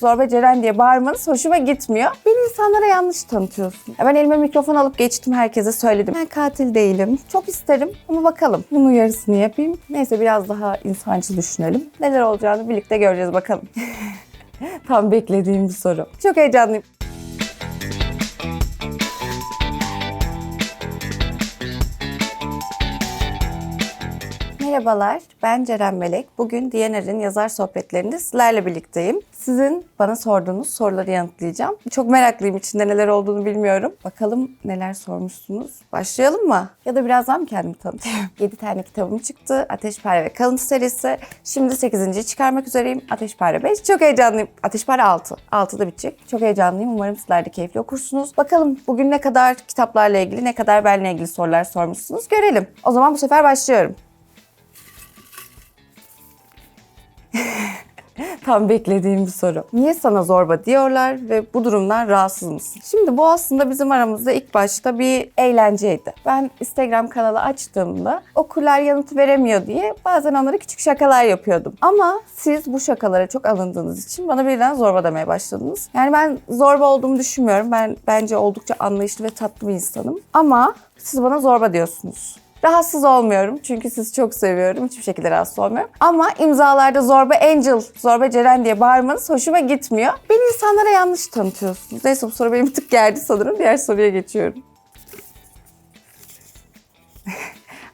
Zorba Ceren diye bağırmanız hoşuma gitmiyor. Beni insanlara yanlış tanıtıyorsun. Ben elime mikrofon alıp geçtim herkese söyledim. Ben katil değilim. Çok isterim ama bakalım. Bunun uyarısını yapayım. Neyse biraz daha insancıl düşünelim. Neler olacağını birlikte göreceğiz bakalım. Tam beklediğim bir soru. Çok heyecanlıyım. Merhabalar, ben Ceren Melek. Bugün Diyaner'in yazar sohbetlerinde sizlerle birlikteyim. Sizin bana sorduğunuz soruları yanıtlayacağım. Çok meraklıyım, içinde neler olduğunu bilmiyorum. Bakalım neler sormuşsunuz. Başlayalım mı? Ya da birazdan mı kendimi tanıtayım? 7 tane kitabım çıktı. Ateşpare ve Kalıntı serisi. Şimdi 8.yi çıkarmak üzereyim. Ateşpare 5. Çok heyecanlıyım. Ateşpare 6. 6 da bitecek. Çok heyecanlıyım. Umarım sizler de keyifli okursunuz. Bakalım bugün ne kadar kitaplarla ilgili, ne kadar benimle ilgili sorular sormuşsunuz. Görelim. O zaman bu sefer başlıyorum. Tam beklediğim bir soru. Niye sana zorba diyorlar ve bu durumdan rahatsız mısın? Şimdi bu aslında bizim aramızda ilk başta bir eğlenceydi. Ben Instagram kanalı açtığımda okurlar yanıt veremiyor diye bazen onlara küçük şakalar yapıyordum. Ama siz bu şakalara çok alındığınız için bana birden zorba demeye başladınız. Yani ben zorba olduğumu düşünmüyorum. Ben bence oldukça anlayışlı ve tatlı bir insanım. Ama siz bana zorba diyorsunuz. Rahatsız olmuyorum çünkü sizi çok seviyorum. Hiçbir şekilde rahatsız olmuyorum. Ama imzalarda Zorba Angel, Zorba Ceren diye bağırmanız hoşuma gitmiyor. Beni insanlara yanlış tanıtıyorsunuz. Neyse bu soru beni bir tık gerdi sanırım. Diğer soruya geçiyorum.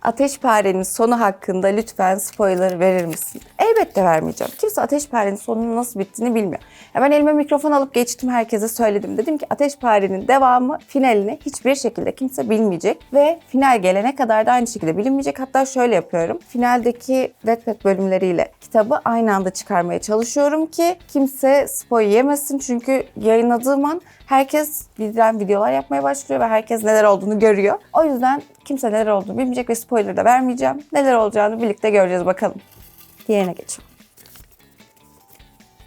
Ateşpare'nin sonu hakkında lütfen spoiler verir misin? Elbette vermeyeceğim. Kimse Ateşpare'nin sonunun nasıl bittiğini bilmiyor. Ben elime mikrofon alıp geçtim herkese söyledim. Dedim ki Ateşpare'nin devamı finalini hiçbir şekilde kimse bilmeyecek. Ve final gelene kadar da aynı şekilde bilinmeyecek. Hatta şöyle yapıyorum. Finaldeki Wattpad bölümleriyle kitabı aynı anda çıkarmaya çalışıyorum ki kimse spoil yemesin. Çünkü yayınladığım an herkes bizden videolar yapmaya başlıyor ve herkes neler olduğunu görüyor. O yüzden kimse neler olduğunu bilmeyecek ve spoiler da vermeyeceğim. Neler olacağını birlikte göreceğiz bakalım. Diğerine geçelim.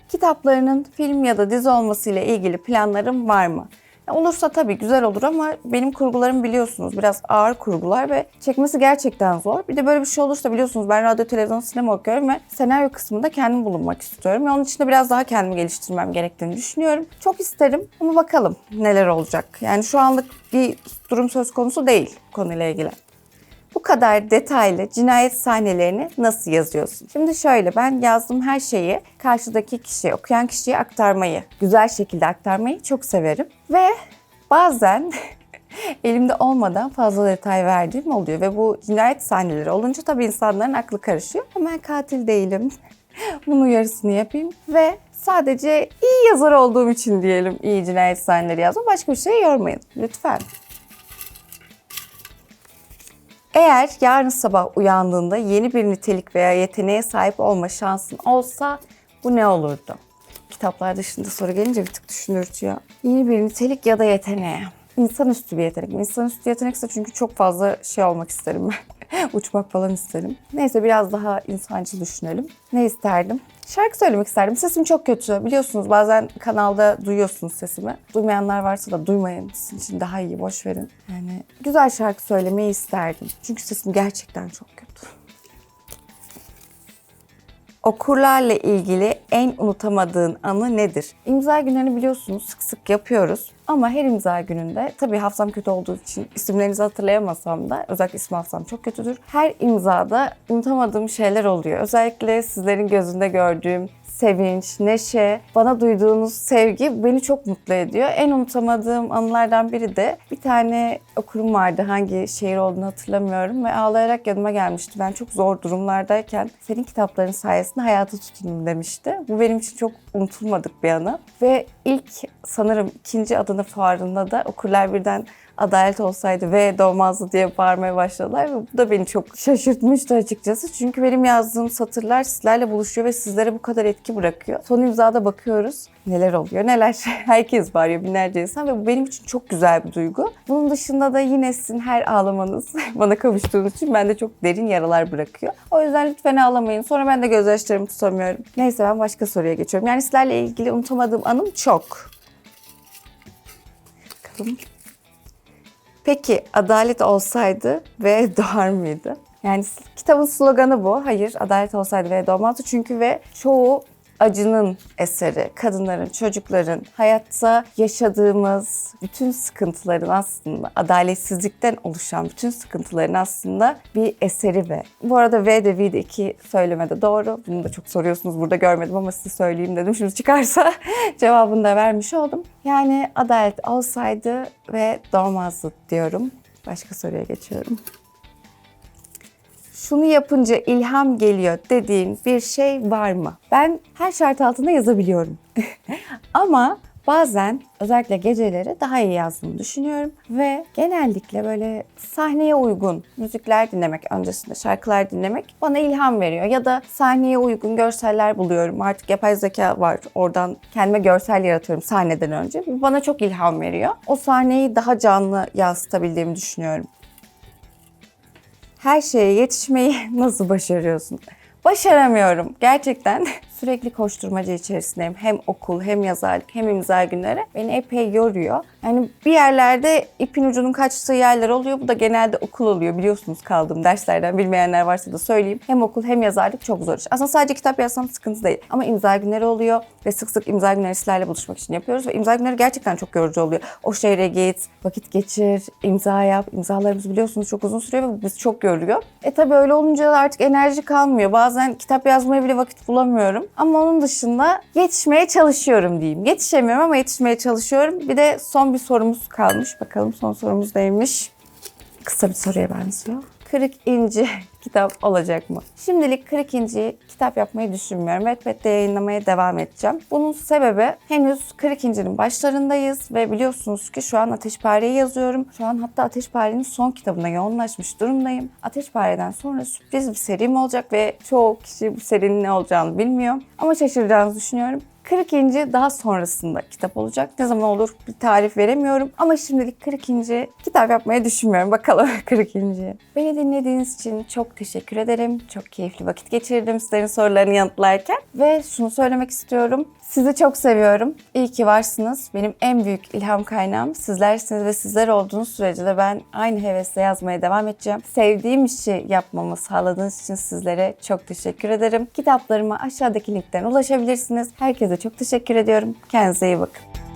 Kitaplarının film ya da dizi olmasıyla ilgili planlarım var mı? Olursa tabii güzel olur ama benim kurgularım biliyorsunuz biraz ağır kurgular ve çekmesi gerçekten zor. Bir de böyle bir şey olursa biliyorsunuz ben radyo, televizyon, sinema okuyorum ve senaryo kısmında kendim bulunmak istiyorum. Ve onun için de biraz daha kendimi geliştirmem gerektiğini düşünüyorum. Çok isterim ama bakalım neler olacak. Yani şu anlık bir durum söz konusu değil konuyla ilgili. Bu kadar detaylı cinayet sahnelerini nasıl yazıyorsun? Şimdi şöyle ben yazdığım her şeyi karşıdaki kişiye, okuyan kişiye aktarmayı, güzel şekilde aktarmayı çok severim. Ve bazen elimde olmadan fazla detay verdiğim oluyor ve bu cinayet sahneleri olunca tabii insanların aklı karışıyor. Ben katil değilim. Bunun uyarısını yapayım ve sadece iyi yazar olduğum için diyelim iyi cinayet sahneleri yazma. Başka bir şey yormayın lütfen. Eğer yarın sabah uyandığında yeni bir nitelik veya yeteneğe sahip olma şansın olsa bu ne olurdu? Kitaplar dışında soru gelince bir tık düşündürtüyor. Yeni bir nitelik ya da yeteneğe. İnsanüstü bir yetenek. İnsanüstü yetenekse çünkü çok fazla şey olmak isterim ben. Uçmak falan isterim. Neyse biraz daha insancıl düşünelim. Ne isterdim? Şarkı söylemek isterdim. Sesim çok kötü. Biliyorsunuz bazen kanalda duyuyorsunuz sesimi. Duymayanlar varsa da duymayın. Sizin için daha iyi. Boş verin. Yani güzel şarkı söylemeyi isterdim. Çünkü sesim gerçekten çok kötü. Okurlarla ilgili en unutamadığın anı nedir? İmza günlerini biliyorsunuz sık sık yapıyoruz. Ama her imza gününde tabii hafızam kötü olduğu için isimlerinizi hatırlayamasam da özellikle isim hafızam çok kötüdür. Her imzada unutamadığım şeyler oluyor. Özellikle sizlerin gözünde gördüğüm sevinç, neşe, bana duyduğunuz sevgi beni çok mutlu ediyor. En unutamadığım anılardan biri de bir tane okurum vardı. Hangi şehir olduğunu hatırlamıyorum ve ağlayarak yanıma gelmişti. Ben çok zor durumlardayken senin kitapların sayesinde hayata tutundum demişti. Bu benim için çok unutulmadık bir anı. Ve ilk sanırım ikinci Adana fuarında da okurlar birden adalet olsaydı ve doğmazdı diye bağırmaya başladılar ve bu da beni çok şaşırtmıştı açıkçası. Çünkü benim yazdığım satırlar sizlerle buluşuyor ve sizlere bu kadar etki bırakıyor. Son imzada bakıyoruz neler oluyor neler. Herkes bağırıyor binlerce insan ve bu benim için çok güzel bir duygu. Bunun dışında da yine sizin her ağlamanız bana kavuştuğunuz için bende çok derin yaralar bırakıyor. O yüzden lütfen ağlamayın. Sonra ben de gözyaşlarımı tutamıyorum. Neyse ben başka soruya geçiyorum. Yani sizlerle ilgili unutamadığım anım çok. Bakalım. Peki adalet olsaydı ve doğar mıydı? Yani kitabın sloganı bu. Hayır adalet olsaydı ve doğmazdı. Çünkü ve çoğu acının eseri. Kadınların, çocukların hayatta yaşadığımız bütün sıkıntıların aslında adaletsizlikten oluşan bütün sıkıntıların aslında bir eseri ve. Bu arada V de V de iki söylemede doğru. Bunu da çok soruyorsunuz burada görmedim ama size söyleyeyim dedim. Şimdi çıkarsa cevabını da vermiş oldum. Yani adalet olsaydı ve doğmazdı diyorum. Başka soruya geçiyorum şunu yapınca ilham geliyor dediğin bir şey var mı? Ben her şart altında yazabiliyorum. Ama bazen özellikle geceleri daha iyi yazdığımı düşünüyorum ve genellikle böyle sahneye uygun müzikler dinlemek öncesinde şarkılar dinlemek bana ilham veriyor ya da sahneye uygun görseller buluyorum. Artık yapay zeka var. Oradan kendime görsel yaratıyorum sahneden önce. Bu bana çok ilham veriyor. O sahneyi daha canlı yansıtabildiğimi düşünüyorum her şeye yetişmeyi nasıl başarıyorsun? Başaramıyorum. Gerçekten sürekli koşturmaca içerisindeyim. Hem okul, hem yazarlık, hem imza günleri beni epey yoruyor. Yani bir yerlerde ipin ucunun kaçtığı yerler oluyor. Bu da genelde okul oluyor. Biliyorsunuz kaldığım derslerden bilmeyenler varsa da söyleyeyim. Hem okul hem yazarlık çok zor iş. Aslında sadece kitap yazsam sıkıntı değil. Ama imza günleri oluyor ve sık sık imza günleri sizlerle buluşmak için yapıyoruz. Ve imza günleri gerçekten çok yorucu oluyor. O şehre git, vakit geçir, imza yap. İmzalarımız biliyorsunuz çok uzun sürüyor ve biz çok yoruyor. E tabi öyle olunca da artık enerji kalmıyor. Bazen kitap yazmaya bile vakit bulamıyorum. Ama onun dışında yetişmeye çalışıyorum diyeyim. Yetişemiyorum ama yetişmeye çalışıyorum. Bir de son bir sorumuz kalmış. Bakalım son sorumuz neymiş? Kısa bir soruya benziyor. Kırık İnci kitap olacak mı? Şimdilik Kırık İnci'yi kitap yapmayı düşünmüyorum. Wattpad'de yayınlamaya devam edeceğim. Bunun sebebi henüz Kırık İnci'nin başlarındayız ve biliyorsunuz ki şu an Ateşpare'yi yazıyorum. Şu an hatta Ateşpare'nin son kitabına yoğunlaşmış durumdayım. Ateşpare'den sonra sürpriz bir serim olacak ve çoğu kişi bu serinin ne olacağını bilmiyor. Ama şaşıracağınızı düşünüyorum. Kırık İnci daha sonrasında kitap olacak. Ne zaman olur bir tarif veremiyorum. Ama şimdilik Kırık İnci kitap yapmayı düşünmüyorum. Bakalım Kırık İnci'ye. Beni dinlediğiniz için çok teşekkür ederim. Çok keyifli vakit geçirdim sizlerin sorularını yanıtlarken. Ve şunu söylemek istiyorum. Sizi çok seviyorum. İyi ki varsınız. Benim en büyük ilham kaynağım sizlersiniz ve sizler olduğunuz sürece de ben aynı hevesle yazmaya devam edeceğim. Sevdiğim işi yapmamı sağladığınız için sizlere çok teşekkür ederim. Kitaplarıma aşağıdaki linkten ulaşabilirsiniz. Herkese çok teşekkür ediyorum. Kendinize iyi bakın.